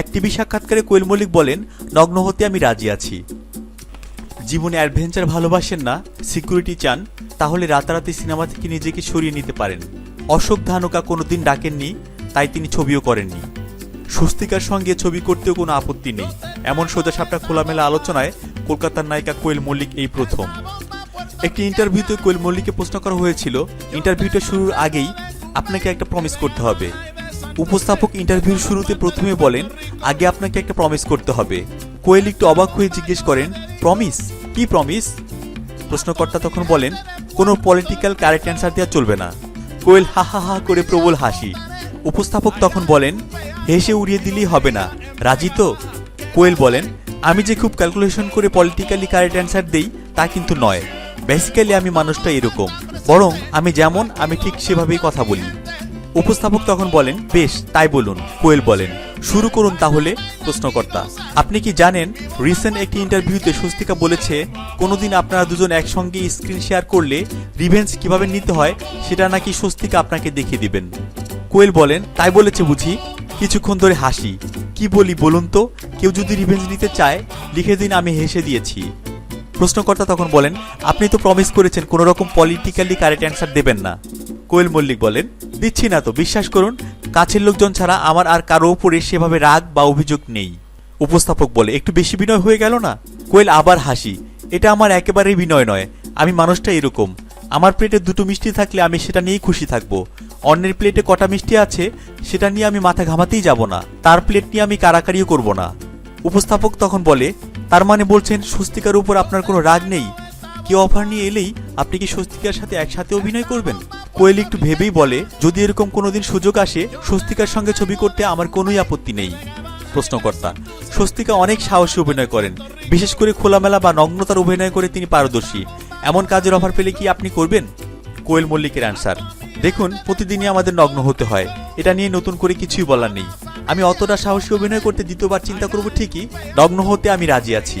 এক টিভি সাক্ষাৎকারে কোয়েল মল্লিক বলেন, নগ্ন হতে আমি রাজি আছি। জীবনে অ্যাডভেঞ্চার ভালোবাসেন না, সিকিউরিটি চান, তাহলে রাতারাতি সিনেমা থেকে নিজেকে সরিয়ে নিতে পারেন। অশোক ধানুকা কোনোদিন ডাকেননি, তাই তিনি ছবিও করেননি। স্বস্তিকার সঙ্গে ছবি করতেও কোনো আপত্তি নেই। এমন সোজাসাপটা খোলামেলা আলোচনায় কলকাতার নায়িকা কোয়েল মল্লিক এই প্রথম। একটি ইন্টারভিউতে কোয়েল মল্লিককে প্রশ্ন করা হয়েছিল, ইন্টারভিউটা শুরুর আগেই আপনাকে একটা প্রমিস করতে হবে। উপস্থাপক ইন্টারভিউর শুরুতে প্রথমে বলেন, আগে আপনাকে একটা প্রমিস করতে হবে। কোয়েল একটু অবাক হয়ে জিজ্ঞেস করেন প্রমিস কি প্রমিস প্রশ্নকর্তা তখন বলেন, কোনো পলিটিক্যাল কারেক্ট অ্যান্সার দেওয়া চলবে না। কোয়েল হা হা হা করে প্রবল হাসি। উপস্থাপক তখন বলেন, হেসে উড়িয়ে দিলেই হবে না। রাজি তো? কোয়েল বলেন, আমি যে খুব ক্যালকুলেশন করে পলিটিক্যালি কারেক্ট অ্যান্সার দিই, তা কিন্তু নয়। বেসিক্যালি আমি মানুষটা এরকম। বরং আমি যেমন, আমি ঠিক সেভাবেই কথা বলি। উপস্থাপক তখন বলেন, বেশ, তাই বলুন। কোয়েল বলেন, শুরু করুন তাহলে, প্রশ্নকর্তা। আপনি কি জানেন, রিসেন্ট একটি ইন্টারভিউতে স্বস্তিকা বলেছে, কোনোদিন আপনারা দুজন একসঙ্গে স্ক্রিন শেয়ার করলে রিভেঞ্জ কীভাবে নিতে হয়, সেটা নাকি স্বস্তিকা আপনাকে দেখিয়ে দিবেন। কোয়েল বলেন, তাই বলেছে বুঝি। কিছুক্ষণ ধরে হাসি, কি বলি বলুন তো, কেউ যদি রিভেঞ্জ নিতে চায়, লিখে দিন আমি হেসে দিয়েছি। প্রশ্নকর্তা তখন বলেন, আপনি তো প্রমিস করেছেন কোনো রকম পলিটিক্যালি কারেক্ট অ্যান্সার দেবেন না। কোয়েল মল্লিক বলেন, দিচ্ছি না তো, বিশ্বাস করুন, কাছের লোকজন ছাড়া আমার আর কারও উপরে সেভাবে রাগ বা অভিযোগ নেই। উপস্থাপক বলে, একটু বেশি বিনয় হয়ে গেল না? কোয়েল আবার হাসি, এটা আমার একেবারেই বিনয় নয়, আমি মানুষটা এরকম। আমার প্লেটে দুটো মিষ্টি থাকলে আমি সেটা নিয়েই খুশি থাকব। অন্যের প্লেটে কটা মিষ্টি আছে, সেটা নিয়ে আমি মাথা ঘামাতেই যাব না। তার প্লেট নিয়ে আমি কারাকারিও করব না। উপস্থাপক তখন বলে, তার মানে বলছেন, স্বস্তিকার উপর আপনার কোনো রাগ নেই? কেউ অফার নিয়ে এলেই আপনি কি স্বস্তিকার সাথে একসাথে অভিনয় করবেন? কোয়েল একটু ভেবেই বলে, যদি এরকম কোনোদিন সুযোগ আসে, স্বস্তিকার সঙ্গে ছবি করতে আমার কোনোই আপত্তি নেই। প্রশ্নকর্তা, স্বস্তিকা অনেক সাহসী অভিনয় করেন। বিশেষ করে খোলামেলা বা নগ্নতার অভিনয় করে তিনি পারদর্শী। এমন কাজের অফার পেলে কি আপনি করবেন? কোয়েল মল্লিকের অ্যান্সার দেখুন, প্রতিদিনই আমাদের নগ্ন হতে হয়। এটা নিয়ে নতুন করে কিছুই বলার নেই। আমি অতটা সাহসী অভিনয় করতে দ্বিতীয়বার চিন্তা করব ঠিকই, নগ্ন হতে আমি রাজি আছি।